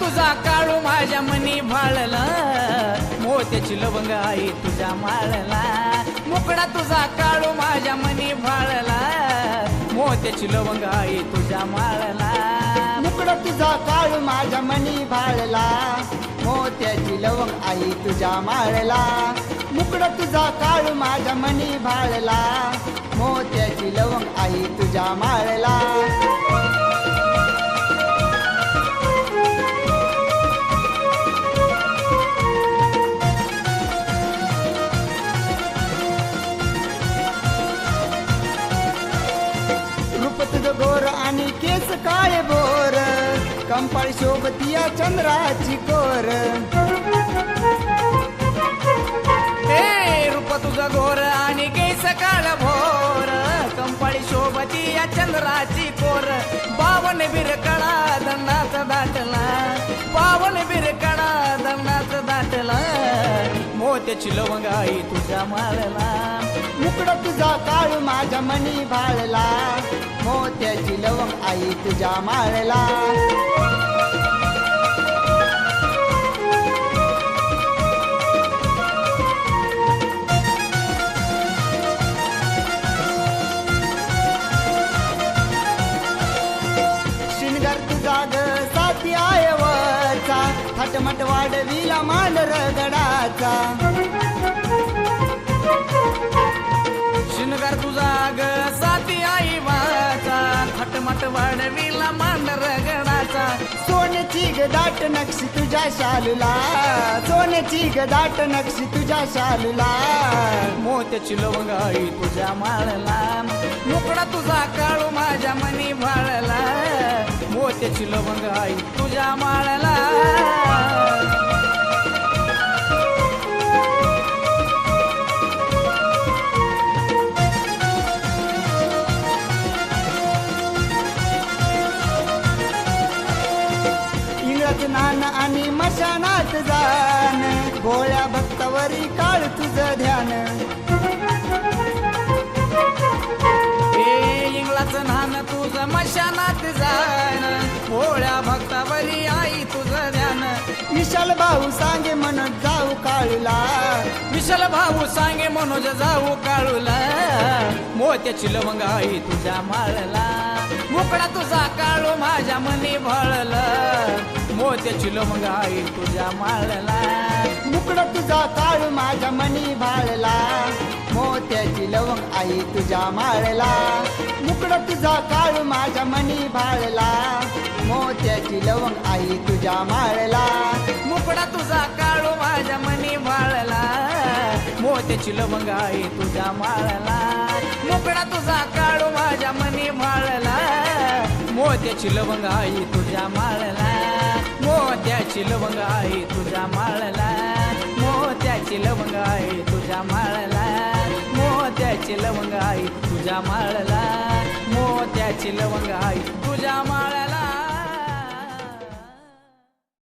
तुझा काळू माझ्या मनी भाळला. मोत्याची लवंग आई तुझ्या माळला. मुकडा तुझा काळू माझ्या मनी भाळला. मोत्याची लवंग आई तुझ्या माळला. मुकडा तुझा काळू माझ्या मनी भाळला. मोत्याची लवंग आई तुझ्या माळला. मुकडा तुझा काळू माझ्या मनी भाळला. मोत्याची लवंग आई तुझ्या माळला. काळे बोर? कंपाळ शोभतिया चंद्राची कोर. हे रूप तुझं घोर आणि केस काळ भोर. कंपाळी शोभती चंद्राची कोर. बावन बिरकळा त्याची लवंगाई तुझ्या माळला मुकड तुझा काळ माझ्या मनी भाळला. मोत्याची लवंग आई तुझ्या माळला मटमट वाढविला मांडर रगडाचा. शिनगार तुझा ग साथी आई वाचा खटमट वाढविला मान रगडाचा. सोन्याची ग दाट नक्षी तुझ्या शालूला. सोन्याची ग दाट नक्षी तुझ्या शालूला. मोत्याची लवंगाई तुझ्या माळला. मुकडा तुझा काळू माझ्या मनी भाळला. मोत्याची लवंगाई तुझ्या माळला. स्नान आणि मशानात जाण भोळ्या भक्तावरी काळ तुझं ध्यान. हे इंगलाचं नान तुझं मशानात जाण भोळ्या भक्तावरी आई तुझं ध्यान. विशाल भाऊ सांगे म्हणत जाऊ काळूला. विशाल भाऊ सांगे मनोज जाऊ काळूला. मोत्याची लवंग आई तुझ्या माळला. मुकडा तुझा काळू माझ्या मनी भळ त्याची लवंग आई तुझ्या माळला. मुकड तुझा काळ माझ्या मनी भाळला. मोत्याची लवंग आई तुझ्या माळला. मुकड तुझा काळ माझ्या मनी भाळला. मोत्याची लवंग आई तुझ्या माळला. मुकडा तुझा काळू माझ्या मनी भाळला. मोत्याची लवंग आई तुझ्या माळला. मुकडा तुझा काळू माझ्या मनी भाळला. मोत्याची लवंग आई तुझ्या माळला. मोत्याची लवंग आहे तुझ्या माळला. मोत्याची लवंग आहे तुझ्या माळला. मोत्याची लवंग आहे तुझ्या माळला. मोत्याची लवंग आहे तुझ्या माळला.